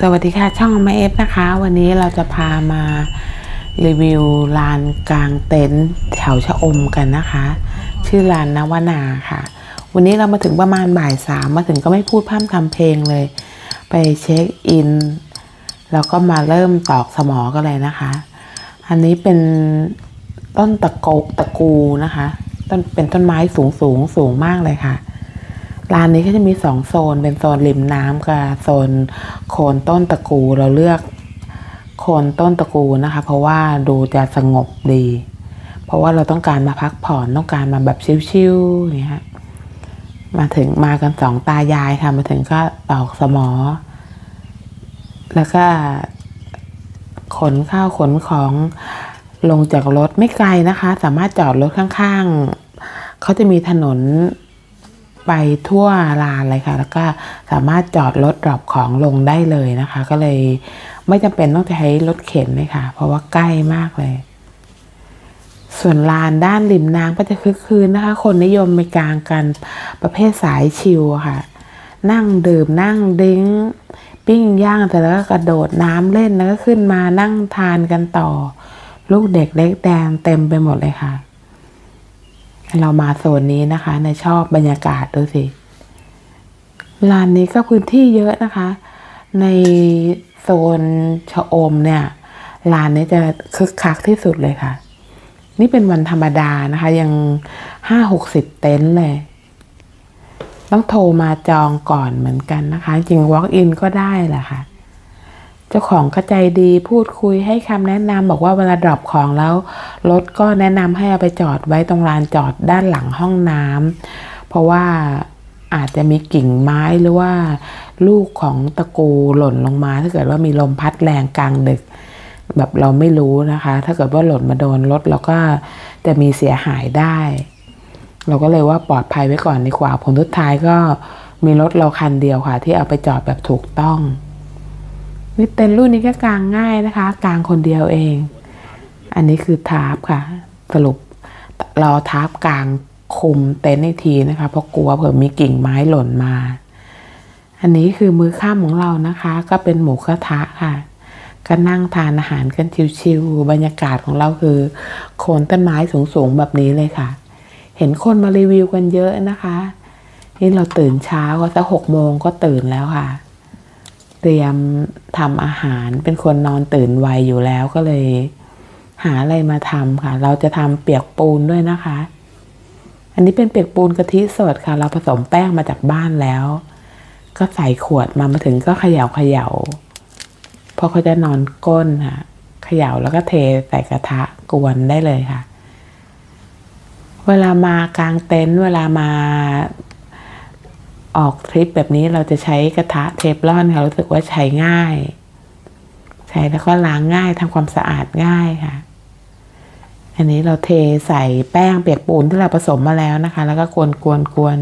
สวัสดีค่ะ ช่องแม่เอฟนะคะ วันนี้เราจะพามารีวิวลานกลางเต็นท์แถวชะอมกันนะคะ ชื่อลานนวนาค่ะ วันนี้เรามาถึงประมาณบ่ายสามมาถึงก็ไม่พูดพร่ำทำเพลงเลย ไปเช็คอิน แล้วก็มาเริ่มตอกสมอกันเลยนะคะ อันนี้เป็นต้นตะโกตะกูนะคะ ต้นเป็นต้นไม้สูงสูงสูงมากเลยค่ะ ร้านนี้ก็จะมีสองโซน เป็นโซนริมน้ำกับโซนโคนต้นตะกูเราเลือกโคนต้นตะกูนะคะ เพราะว่าดูจะสงบดี เพราะว่าเราต้องการมาพักผ่อนต้องการมาแบบชิลๆอย่างเงี้ยมาถึงมากันสองตายายค่ะ มาถึงก็ตอกสมอ แล้วก็ขนข้าวขนของลงจากรถไม่ไกลนะคะ สามารถจอดรถข้างๆเขาจะมีถนน ไปทั่วลานเลยค่ะ แล้วก็สามารถจอดรถดรอปของลงได้เลยนะคะ ก็เลยไม่จำเป็นต้องใช้รถเข็นเลยค่ะ เพราะว่าใกล้มากเลย ส่วนลานด้านริมน้ำก็จะคึกคืนนะคะ คนนิยมไปกลางกันประเภทสายชิลค่ะ นั่งดื่มนั่งดิ้งปิ้งย่างแต่แล้วก็กระโดดน้ำเล่นแล้วก็ขึ้นมานั่งทานกันต่อ ลูกเด็กเล็กแดงเต็มไปหมดเลยค่ะ เรามาโซนนี้นะคะ ในชอบบรรยากาศดูสิลานนี้ก็พื้นที่เยอะนะคะ ในโซนชะอมเนี่ยลานนี้จะคึกคักที่สุดเลยค่ะ นี่เป็นวันธรรมดานะคะ ยังห้าหกสิบเต็นท์เลย ต้องโทรมาจองก่อนเหมือนกันนะคะ จริง walk in ก็ได้แหละค่ะ จ้าของก็ใจดีพูดคุยให้คำแนะนำบอกว่าเวลาดรอปของแล้วรถก็แนะนำให้เอาไปจอดไว้ตรงลานจอดด้านหลังห้องน้ำเพราะว่าอาจจะมีกิ่งไม้หรือว่า ลูกของตะกูหล่นลงมา ถ้าเกิดว่ามีลมพัดแรงกลางดึก แบบเราไม่รู้นะคะ ถ้าเกิดว่าหล่นมาโดนรถเราก็จะมีเสียหายได้ เราก็เลยว่าปลอดภัยไว้ก่อนดีกว่าผลทุดท้ายก็มีรถเราคันเดียวค่ะ ที่เอาไปจอดแบบถูกต้อง นี่เต็นรุ่นนี้ก็กางง่ายนะคะกางคนเดียวเอง อันนี้คือทาร์ปค่ะ สรุปราทาร์ปกลางคุมเต็นท์อีกทีนะคะ เพราะกลัวเผื่อมีกิ่งไม้หล่นมา อันนี้คือมื้อค่ำของเรานะคะ ก็เป็นหมูกระทะค่ะ ก็นั่งทานอาหารกันชิวๆบรรยากาศของเราคือโคนต้นไม้สูงๆแบบนี้เลยค่ะ เห็นคนมารีวิวกันเยอะนะคะ นี่เราตื่นเช้าก็สักหกโมงก็ตื่นแล้วค่ะ เตรียมทำอาหารเป็นคนนอนตื่นไวอยู่แล้วก็เลย หาอะไรมาทำค่ะ เราจะทำเปียกปูนด้วยนะคะ อันนี้เป็นเปียกปูนกะทิสดค่ะ เราผสมแป้งมาจากบ้านแล้ว ก็ใส่ขวดมามาถึงก็เขย่าเขย่าพราะเขาจะนอนก้นค่ะเขย่าแล้วก็เทใส่กระทะกวนได้เลยค่ะ เวลามากลางเต็นท์เวลามา ออกทริปแบบนี้เราจะใช้กระทะเทฟลอนค่ะรู้สึกว่าใช้ง่าย ใช้แล้วก็ล้างง่ายทำความสะอาดง่ายค่ะ อันนี้เราเทใส่แป้งเปียกปูนที่เราผสมมาแล้วนะคะ แล้วก็กวนกวนกวน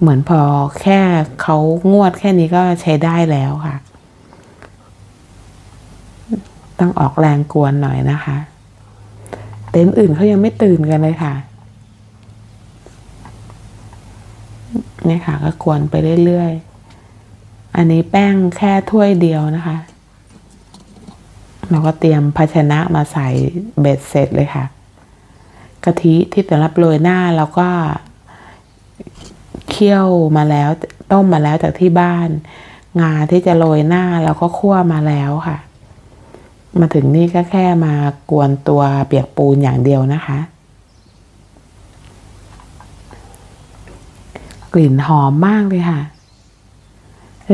เหมือนพอแค่เขางวดแค่นี้ก็ใช้ได้แล้วค่ะ ต้องออกแรงกวนหน่อยนะคะ เต็นท์อื่นเขายังไม่ตื่นกันเลยค่ะ นี่ค่ะ ก็กวนไปเรื่อยๆ อันนี้แป้งแค่ถ้วยเดียวนะคะ เราก็เตรียมภาชนะมาใส่เบ็ดเสร็จเลยค่ะ กะทิที่สำหรับโรยหน้าเราก็เคี่ยวมาแล้วต้มมาแล้วจากที่บ้าน งาที่จะโรยหน้าเราก็คั่วมาแล้วค่ะ มาถึงนี่ก็แค่มากวนตัวเปียกปูนอย่างเดียวนะคะ กลิ่นหอมมากเลยค่ะ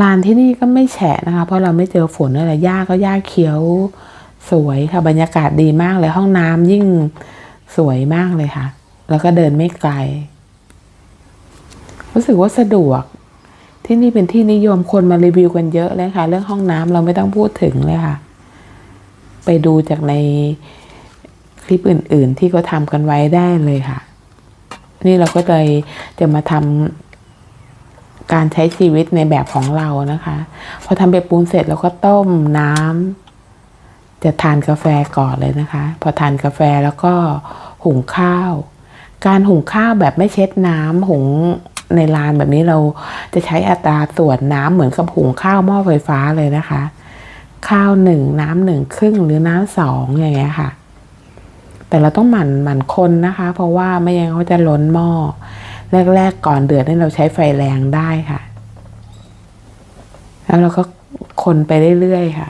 ลานที่นี่ก็ไม่แฉะนะคะ เพราะเราไม่เจอฝนอะไรหญ้าก็หญ้าเขียวสวยค่ะบรรยากาศดีมากเลยห้องน้ำยิ่งสวยมากเลยค่ะ แล้วก็เดินไม่ไกล รู้สึกว่าสะดวก ที่นี่เป็นที่นิยมคนมารีวิวกันเยอะเลยค่ะ เรื่องห้องน้ำเราไม่ต้องพูดถึงเลยค่ะ ไปดูจากในคลิปอื่น ๆ ที่เขาทำกันไว้ได้เลยค่ะ นี่เราก็เลยจะมาทำ การใช้ชีวิตในแบบของเรานะคะ พอทำเปียกปูนเสร็จเราก็ต้มน้ำจะทานกาแฟก่อนเลยนะคะ พอทานกาแฟแล้วก็หุงข้าว การหุงข้าวแบบไม่เช็ดน้ำหุงในลานแบบนี้เราจะใช้อัตราส่วนน้ำเหมือนกับหุงข้าวหม้อไฟฟ้าเลยนะคะ ข้าวหนึ่งน้ำหนึ่งครึ่งหรือน้ำสองอย่างเงี้ยค่ะ แต่เราต้องหมั่นหมั่นคนนะคะ เพราะว่าไม่งั้นเขาจะล้นหม้อ แรก ๆ ก่อนเดือดนี่เราใช้ไฟแรงได้ค่ะ แล้วเราก็คนไปเรื่อยๆค่ะ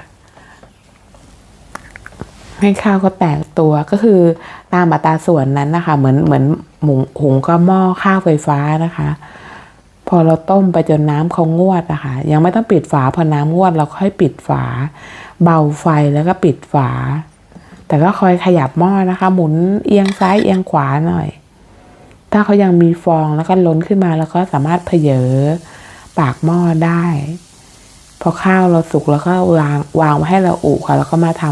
ให้ข้าวก็แตกตัวก็คือตามอัตราส่วนนั้นนะคะ เหมือนเหมือนหมูหุงก็หม้อข้าวไฟฟ้านะคะ พอเราต้มไปจนน้ำเขางวดนะคะยังไม่ต้องปิดฝาพอน้ำงวดเราค่อยปิดฝา เบาไฟแล้วก็ปิดฝา แต่ก็คอยขยับหม้อนะคะ หมุนเอียงซ้ายเอียงขวาหน่อย ถ้าเขายังมีฟองแล้วก็ล้นขึ้นมาแล้วก็สามารถเพเยอปากหม้อได้ พอข้าวเราสุกแล้วก็วางวางไว้ให้เราอุค่ะ แล้วก็มาท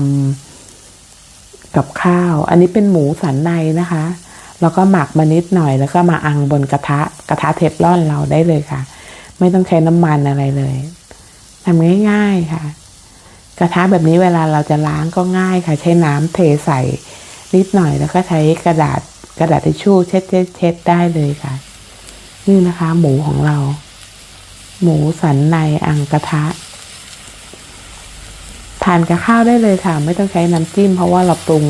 ำกับข้าว อันนี้เป็นหมูสันในนะคะ แล้วก็หมักมานิดหน่อย แล้วก็มาอังบนกระทะกระทะเทฟลอนเราได้เลยค่ะ ไม่ต้องใช้น้ำมันอะไรเลยทำง่าย ๆค่ะ กระทะแบบนี้เวลาเราจะล้างก็ง่ายค่ะ ใช้น้ำเทใส่นิดหน่อยแล้วก็ใช้กระดาษ กระดาษทิชชู่เช็ดเช็ดเช็ดได้เลยค่ะ นี่นะคะ หมูของเรา หมูสันในอังกระทะทานกับข้าวได้เลยค่ะ ไม่ต้องใช้น้ำจิ้ม เพราะว่าเราปรุง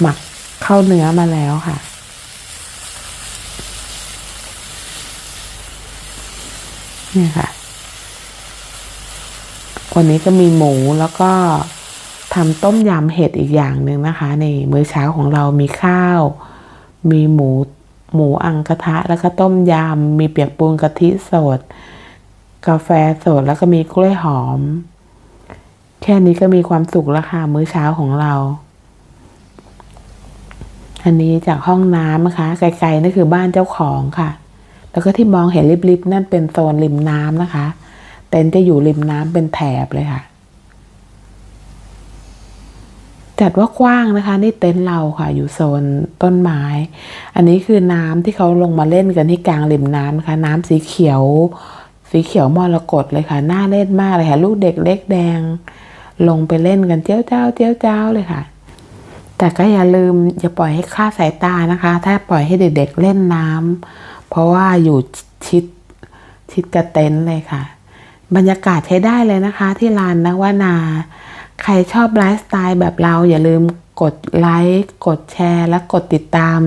หมักเข้าเนื้อมาแล้วค่ะนี่ค่ะ วันนี้ก็มีหมูแล้วก็ ทำต้มยำเห็ดอีกอย่างหนึ่งนะคะในมื้อเช้าของเรามีข้าว มีหมูหมูอังกระทะแล้วก็ต้มยำมีเปียกปูนกะทิสด กาแฟสดแล้วก็มีกล้วยหอม แค่นี้ก็มีความสุขแล้วค่ะมื้อเช้าของเรา อันนี้จากห้องน้ำนะคะไกลๆนั่นคือบ้านเจ้าของค่ะ แล้วก็ที่มองเห็นริบๆนั่นเป็นโซนริมน้ำนะคะ เต็นท์จะอยู่ริมน้ำเป็นแถบเลยค่ะ จัดว่ากว้างนะคะ นี่เต็นท์เราค่ะ อยู่โซนต้นไม้ อันนี้คือน้ำที่เขาลงมาเล่นกันที่กลางริมน้ำนะคะ น้ำสีเขียว สีเขียวมรกตเลยค่ะ น่าเล่นมากเลยค่ะ ลูกเด็กเล็กแดง ลงไปเล่นกันเจ้าเจ้าเจ้าเจ้าเลยค่ะ แต่ก็อย่าลืมอย่าปล่อยให้คลาดสายตานะคะ ถ้าปล่อยให้เด็กๆเล่นน้ำเพราะว่าอยู่ชิดชิดกระเต็นท์เลยค่ะ บรรยากาศใช้ได้เลยนะคะ ที่ลานนวนา ใครชอบไลฟ์สไตล์แบบเราอย่าลืมกดไลค์กดแชร์ และกดติดตาม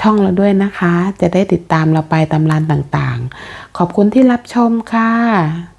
ช่องเราด้วยนะคะ จะได้ติดตามเราไปตามลานต่างๆ ขอบคุณที่รับชมค่ะ